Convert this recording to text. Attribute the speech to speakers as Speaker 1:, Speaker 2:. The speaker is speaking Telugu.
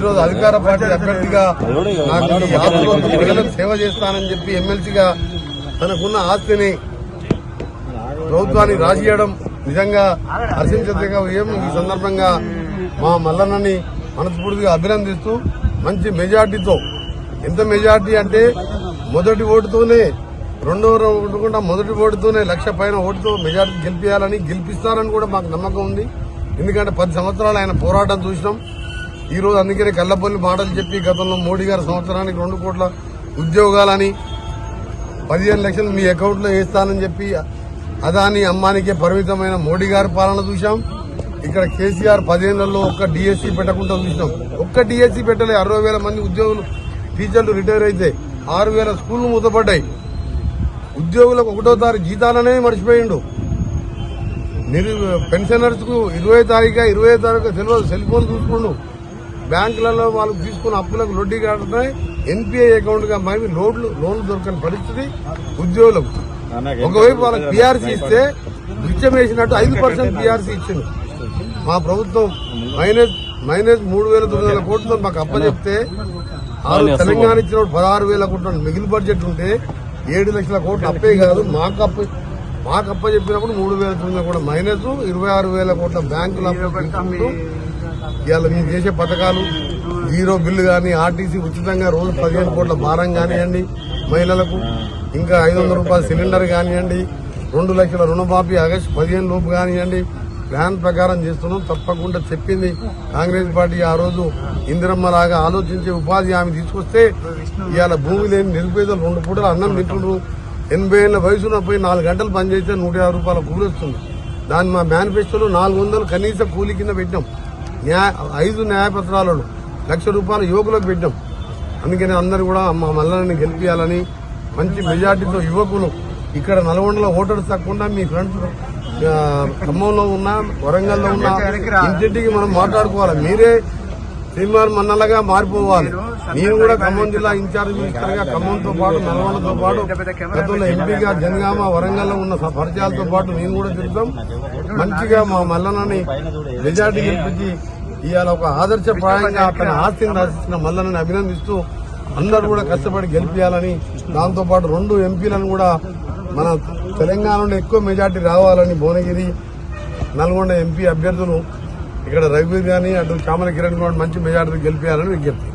Speaker 1: ఈరోజు అధికార పార్టీ అభ్యర్థిగా నాకు సేవ చేస్తానని చెప్పి ఎమ్మెల్సీగా తనకున్న ఆస్తిని ప్రభుత్వానికి రాసియడం నిజంగా హర్షించదగ్గ విషయం. ఈ సందర్భంగా మా మల్లన్నని మనస్ఫూర్తిగా అభినందిస్తూ మంచి మెజార్టీతో ఎంత మెజార్టీ అంటే మొదటి ఓటుతోనే రెండో ఓటు కూడా మొదటి ఓటుతోనే లక్ష పైన ఓటుతో మెజార్టీ గెలిపించాలని గెలిపిస్తారని కూడా మాకు నమ్మకం ఉంది. ఎందుకంటే పది సంవత్సరాలు ఆయన పోరాటం చూసినాం. ఈరోజు అందుకనే కల్లపల్లి మాటలు చెప్పి గతంలో మోడీ గారు సంవత్సరానికి రెండు కోట్ల ఉద్యోగాలని పదిహేను లక్షలు మీ అకౌంట్లో వేస్తానని చెప్పి అదాని అమ్మానికే పరిమితమైన మోడీ గారి పాలన చూసాం ఇక్కడ కేసీఆర్ పదిహేనులలో ఒక్క డిఎస్సీ పెట్టకుండా చూసినాం. ఒక్క డిఎస్సీ పెట్టలే. అరవై వేల మంది ఉద్యోగులు టీచర్లు రిటైర్ అయితే ఆరు వేల స్కూళ్ళు మూతపడ్డాయి. ఉద్యోగులకు ఒకటో తారీఖు జీతాలనే మర్చిపోయిండు. నిరు పెన్షనర్స్కు ఇరవై తారీఖు ఇరవై తారీఖు సెల్ సెల్ ఫోన్ చూసుకుండు. బ్యాంకులలో వాళ్ళు తీసుకున్న అప్పులకు లొడ్డీ కట్టున్నాయి ఎన్పిఐ అకౌంట్గా మరి లోన్లు లోన్లు దొరకని పరిస్థితి ఉద్యోగులకు. ఒకవైపు వాళ్ళకి పిఆర్సీ ఇస్తే బిచ్చం వేసినట్టు ఐదు పర్సెంట్ పిఆర్సీ ఇచ్చింది. మా ప్రభుత్వం మైనస్ మైనస్ మూడు వేల తొమ్మిది వందల కోట్లతో మాకు అప్పచెప్తే ఆరు తెలంగాణ ఇచ్చిన పదహారు వేల కోట్ల మిగిలి బడ్జెట్ ఉంటే ఏడు లక్షల కోట్లు అప్పే కాదు మాకు అప్ప మాకు అప్ప చెప్పినప్పుడు మూడు వేల తొమ్మిది కోట్ల మైనస్ ఇరవై ఆరు వేల కోట్ల బ్యాంకులు తీసుకుంటూ ఇవాళ మేము చేసే పథకాలు జీరో బిల్లు కానీ ఆర్టీసీ ఉచితంగా రోజు పదిహేను కోట్ల భారం కానివ్వండి మహిళలకు ఇంకా ఐదు వందల రూపాయల సిలిండర్ కానివ్వండి రెండు లక్షల రుణమాఫీ ఆగస్టు పదిహేను లోపు కానివ్వండి ప్లాన్ ప్రకారం చేస్తున్నాం తప్పకుండా చెప్పింది కాంగ్రెస్ పార్టీ ఆ రోజు. ఇందిరమ్మ లాగా ఆలోచించి ఉపాధి హామీ తీసుకొస్తే ఇవాళ భూమి లేని నిరుపేదలు రెండు పూటలు అన్నం తింటున్నారు. ఎనభై ఏళ్ళ వయసులో పోయి నాలుగు గంటలు పనిచేస్తే నూట యాభై రూపాయల కూలి వస్తుంది దాన్ని మా మేనిఫెస్టోలో నాలుగు వందలు కనీస కూలి కింద పెట్టాం న్యాయ ఐదు న్యాయపత్రాలను లక్ష రూపాయల యువకులకు పెట్టాం అందుకని అందరూ కూడా మా మల్లని గెలిపించాలని మంచి మెజార్టీతో యువకులు ఇక్కడ నల్గొండలో ఓటర్స్ తక్కువ మీ ఫ్రెండ్స్ ఖమ్మంలో ఉన్నా వరంగల్లో ఉన్నా ఇంటింటికి మనం మాట్లాడుకోవాలి. మీరే శ్రీమాన్ మన్నలుగా మారిపోవాలి. నేను కూడా ఖమ్మం జిల్లా ఇన్ఛార్జ్ మినిస్టర్గా ఖమ్మంతో పాటు నల్గొండతో పాటు గతంలో ఎంపీగా జనగామ వరంగల్లో ఉన్న పరిచయాలతో పాటు నేను కూడా తిరుగుతాం మంచిగా మా మల్లన్నని మెజార్టీ గెలిపించి ఇవాళ ఒక ఆదర్శప్రాయంగా అతని ఆస్తిని రాసిస్తున్న మల్లన్నని అభినందిస్తూ అందరూ కూడా కష్టపడి గెలిపించాలని దాంతో పాటు రెండు ఎంపీలను కూడా మన తెలంగాణలో ఎక్కువ మెజార్టీ రావాలని భువనగిరి నల్గొండ ఎంపీ అభ్యర్థులు ఇక్కడ రఘువీర్ గాని అటు చామల కిరణ్ కూడా మంచి మెజార్టీ గెలిపించాలని విజ్ఞప్తి.